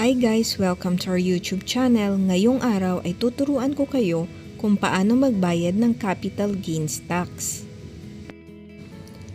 Hi guys! Welcome to our YouTube channel. Ngayong araw ay tuturuan ko kayo kung paano magbayad ng capital gains tax.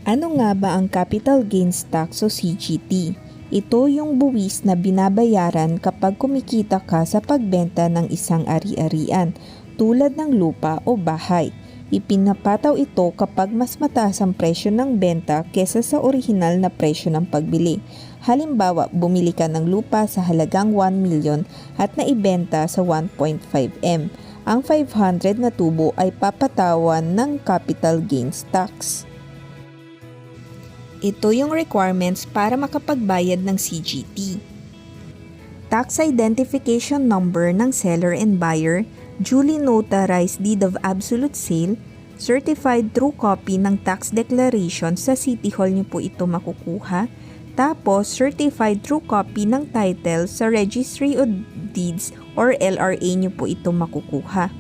Ano nga ba ang capital gains tax o CGT? Ito yung buwis na binabayaran kapag kumikita ka sa pagbenta ng isang ari-arian tulad ng lupa o bahay. Ipinapataw ito kapag mas mataas ang presyo ng benta kesa sa orihinal na presyo ng pagbili. Halimbawa, bumili ka ng lupa sa halagang 1 million at naibenta sa 1.5M. Ang 500 na tubo ay papatawan ng capital gains tax. Ito yung requirements para makapagbayad ng CGT. Tax Identification Number ng seller and buyer, duly notarized deed of absolute sale, certified true copy ng tax declaration sa City Hall niyo po ito makukuha, tapos certified true copy ng title sa Registry of Deeds or LRA niyo po ito makukuha.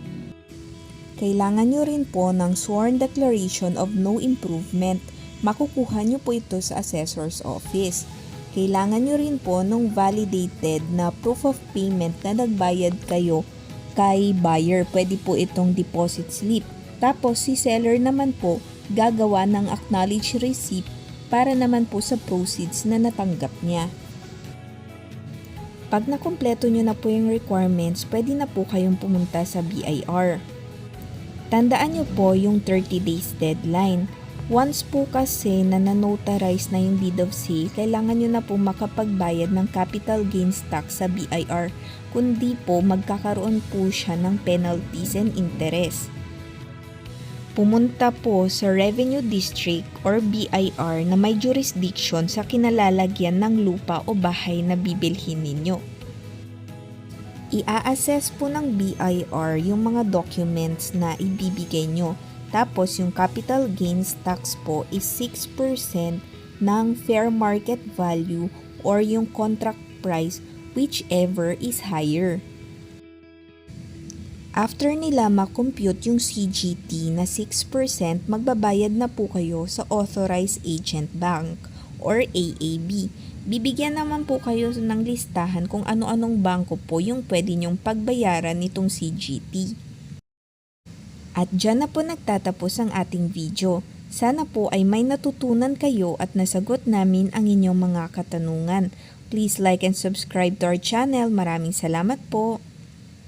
Kailangan nyo rin po ng sworn declaration of no improvement. Makukuha nyo po ito sa assessor's office. Kailangan nyo rin po ng validated na proof of payment na nagbayad kayo kay buyer. Pwede po itong deposit slip. Tapos si seller naman po gagawa ng acknowledged receipt para naman po sa proceeds na natanggap niya. Pag nakumpleto nyo na po yung requirements, pwede na po kayong pumunta sa BIR. Tandaan nyo po yung 30 days deadline. Once po kasi na nanotarize na yung deed of sale, kailangan nyo na po makapagbayad ng capital gains tax sa BIR. Kundi po magkakaroon po siya ng penalties and interest. Pumunta po sa Revenue District or BIR na may jurisdiction sa kinalalagyan ng lupa o bahay na bibilhin ninyo. Ia-assess po ng BIR yung mga documents na ibibigay nyo. Tapos yung capital gains tax po is 6% ng fair market value or yung contract price whichever is higher. After nila makompute yung CGT na 6%, magbabayad na po kayo sa Authorized Agent Bank or AAB. Bibigyan naman po kayo ng listahan kung ano-anong bangko po yung pwede nyong pagbayaran nitong CGT. At dyan na po nagtatapos ang ating video. Sana po ay may natutunan kayo at nasagot namin ang inyong mga katanungan. Please like and subscribe to our channel. Maraming salamat po.